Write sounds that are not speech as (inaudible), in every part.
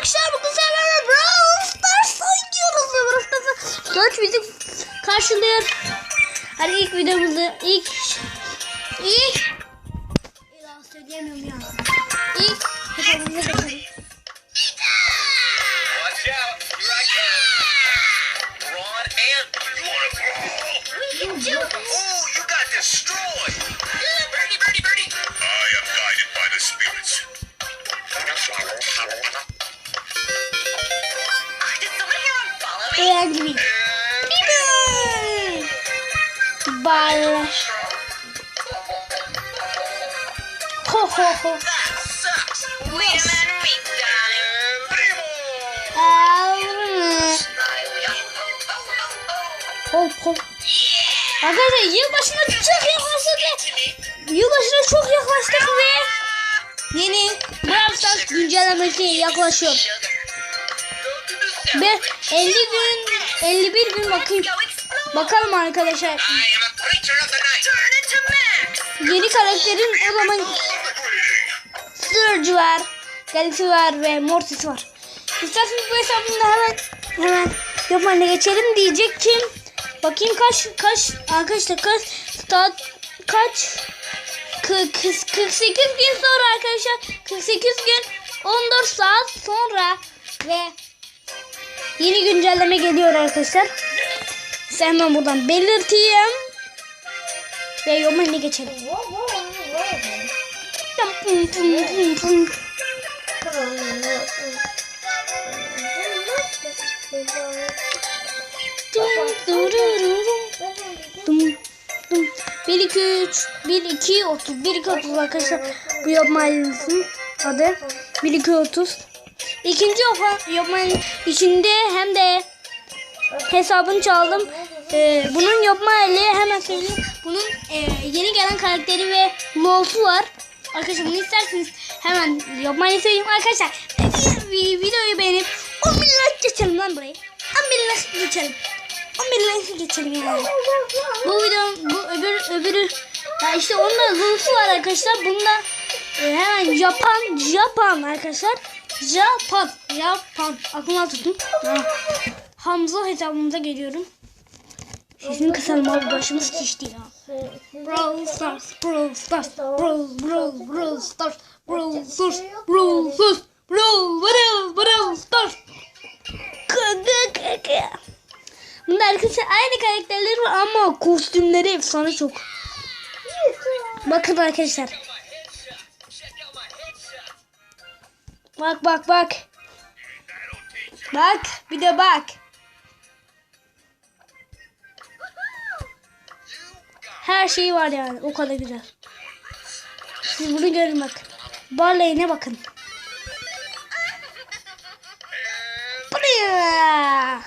arkadaşlar bugün seferler Brawl Stars oynuyoruz. (laughs) Search bizi karşılıyor. Hadi ilk videomuzu ilk ilk ya söyleyemiyorum ya. İlk hesabımıza geçelim. angry. Biber. Bal. Ho ho ho. Yes. Hop hop. Arkadaşlar yılbaşına çok yaklaştık ve yılbaşına çok yaklaştık ve yeni Brawl Stars güncellemesi yaklaşıyor. Ve 50 gün 51 gün bakayım. Bakalım arkadaşlar. Yeni karakterin o zaman! Surge var, Galaxy var ve Mortis var. İsterseniz bu hesabımda hemen hemen yapmayla geçelim diyecek kim? Bakayım kaç kaç arkadaşlar kaç saat kaç Kı- kız- 48 gün sonra arkadaşlar 48 gün 14 saat sonra ve Yeni güncelleme geliyor arkadaşlar. Size hemen buradan belirteyim. Ve yorumlarına geçelim. Bir iki üç bir iki otuz bir iki otuz arkadaşlar bu yapma ailesinin adı bir iki otuz İkinci yapma, yapmayın içinde hem de hesabını çaldım. Ee, bunun yapma eli hemen söyleyeyim. Bunun e, yeni gelen karakteri ve lolsu var. Arkadaşlar bunu isterseniz hemen yapmayı söyleyeyim. Arkadaşlar vi- videoyu beğenip 10 bin like geçelim lan burayı. 10 bin like geçelim. 10 bin like geçelim yani. Bu video bu öbür öbürü ya işte onda lolsu var arkadaşlar. Bunda e, hemen Japan Japan arkadaşlar. Japan Japan aklımda tuttum. Ha. Hamza hesabımıza geliyorum. Sesini kısalım abi başımız şişti ya. Brawl Stars, Brawl Stars, Brawl, Brawl, Brawl Stars, Brawl Stars, Brawl Stars, Brawl, Brawl, Brawl Stars. Kıgı kıgı. Bunda arkadaşlar aynı karakterleri var ama kostümleri efsane çok. Bakın arkadaşlar. Bak bak bak. Bak bir de bak. Her şeyi var yani o kadar güzel. Siz bunu görün bak. Barley'ine bakın. Buraya.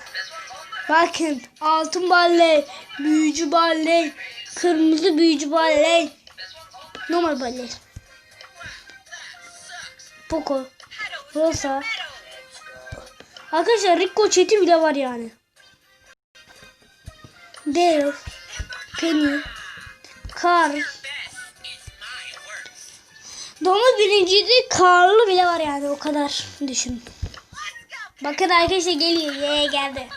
Bakın altın barley, büyücü barley, kırmızı büyücü barley, normal barley. Poco, Rosa. Arkadaşlar Rico chat'i bile var yani. Dale, Penny, Carl. Domuz birinciydi. Karlı bile var yani o kadar düşün. Bakın arkadaşlar geliyor. Ye geldi.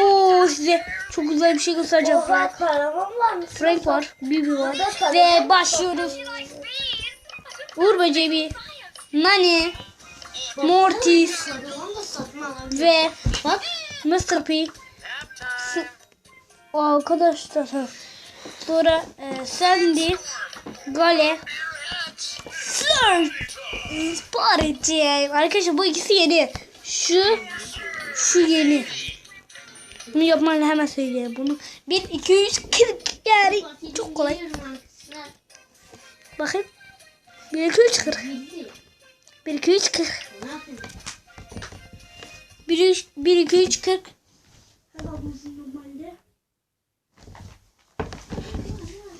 Oo size çok güzel bir şey göstereceğim. Frank, Frank var. Bibi var. Ve başlıyoruz. Uğur böceği bir. Nani. Mortis. Ve Mr. P. O arkadaşlar. Sonra e, Sandy. Gale. Slurp. Party. Arkadaşlar bu ikisi yeni. Şu şu yeni. Bunu yapmayla hemen söyleyeyim. Bunu 1 2 3 40 yani çok kolay. Bakın. 1 2 3 40. 1 2 3 40. 1 3 1 2 3 40.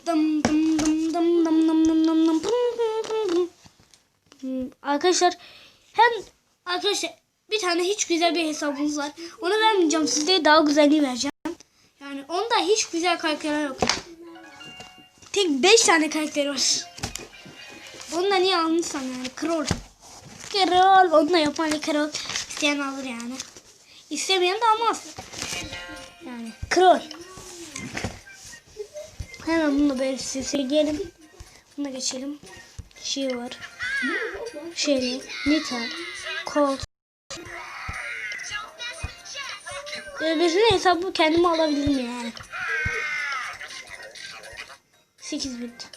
Dım dım dım dım dım dım Arkadaşlar hem arkadaşlar bir tane hiç güzel bir hesabımız var. Onu vermeyeceğim size daha güzelini vereceğim. Yani onda hiç güzel karakterler yok. Tek 5 tane karakteri var. Onu da niye almışsam yani. Kroll. Carol. Onunla yapan Carol. İsteyen alır yani. İstemeyen de almaz. Yani Carol. Hemen bunu böyle silseleyelim. Buna geçelim. Şey var. Şey Nita. Colt. Öbürsünün hesabı kendime alabilirim yani. 8 bit.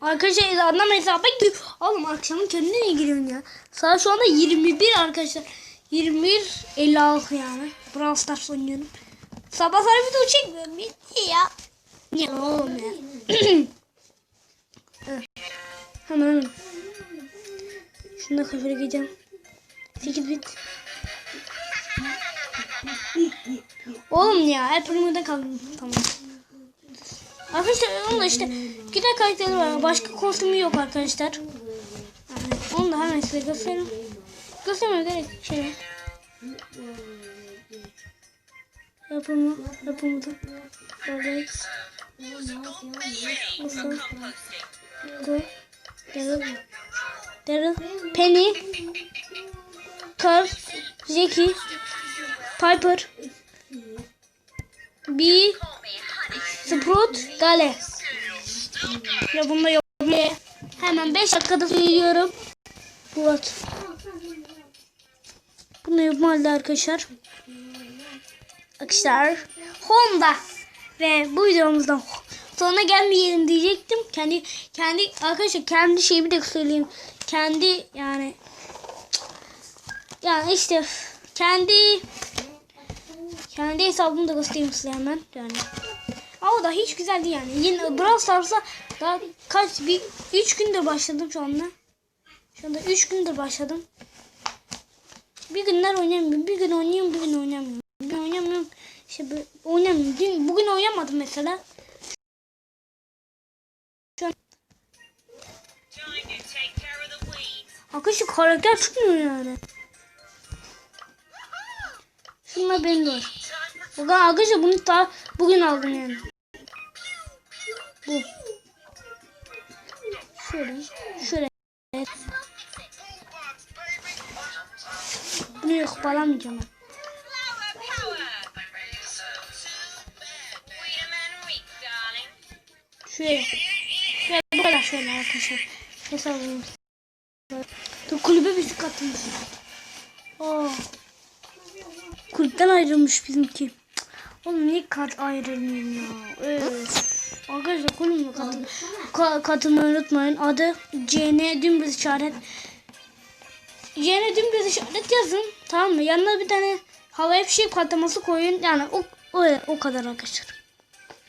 Arkadaşlar anlam hesaba gir. Oğlum akşamın kendine niye giriyorsun ya? Saat şu anda 21 arkadaşlar. 21 56 yani. Brawl Stars oynuyorum. Sabah sonra video çekmiyorum. Bitti ya. Ya oğlum ya. (clears throat) Hemen. Şunu da kafere gideceğim. 8 bit. Oğlum ya hep önümde kaldım. Tamam. Arkadaşlar onun da işte tane karakteri var. Başka kostümü yok arkadaşlar. Onu da hemen size göstereyim. Göstermeye gerek şey. Yapımı, yapımı da. Böyle. Nasıl? Bu. Daryl. Daryl. Penny. Carl. Jackie. Piper. Bee. Sprout. Gale. Ya bunda yok. Hemen 5 dakikada söylüyorum. Murat. Bunu yapmalı arkadaşlar. Arkadaşlar. Honda. Ve bu videomuzdan sonuna gelmeyelim diyecektim. Kendi kendi arkadaşlar kendi şeyimi de söyleyeyim. Kendi yani yani işte kendi kendi hesabımı da göstereyim size hemen yani. Ama da hiç güzel değil yani. Yine Brawl Stars'a daha kaç bir 3 gündür başladım şu anda. Şu anda 3 gündür başladım. Bir günler oynamıyorum. Bir gün oynuyorum, bir gün oynamıyorum. Bir gün oynamıyorum. İşte oynamıyorum. Dün, bugün oynamadım mesela. Şu an. Arkadaşlar karakter çıkmıyor yani. Şunlar benim de Bakın arkadaşlar bunu ta bugün aldım yani. Bu. Şöyle. Şöyle. Bunu yok bağlamayacağım ben. Şöyle. Şöyle bu kadar şöyle arkadaşlar. Hesabım. Dur kulübe bizi katılmış. Aa. Kulüpten ayrılmış bizimki. Oğlum niye kat ayrılmayayım ya? Evet. Arkadaşlar kulübe katıl ka katılmayı unutmayın. Adı CN dümdüz işaret. CN dümdüz işaret yazın. Tamam mı? Yanına bir tane havai fişek patlaması koyun. Yani o, o, o kadar arkadaşlar.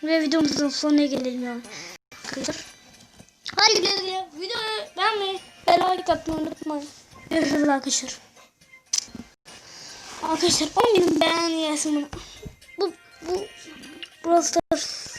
Ve videomuzun sonuna gelelim yani. Arkadaşlar. Hadi güle güle. Videoyu beğenmeyi ve like atmayı unutmayın. Görüşürüz arkadaşlar. Arkadaşlar 10 bin beğen gelsin bana. Bu bu Brawl Stars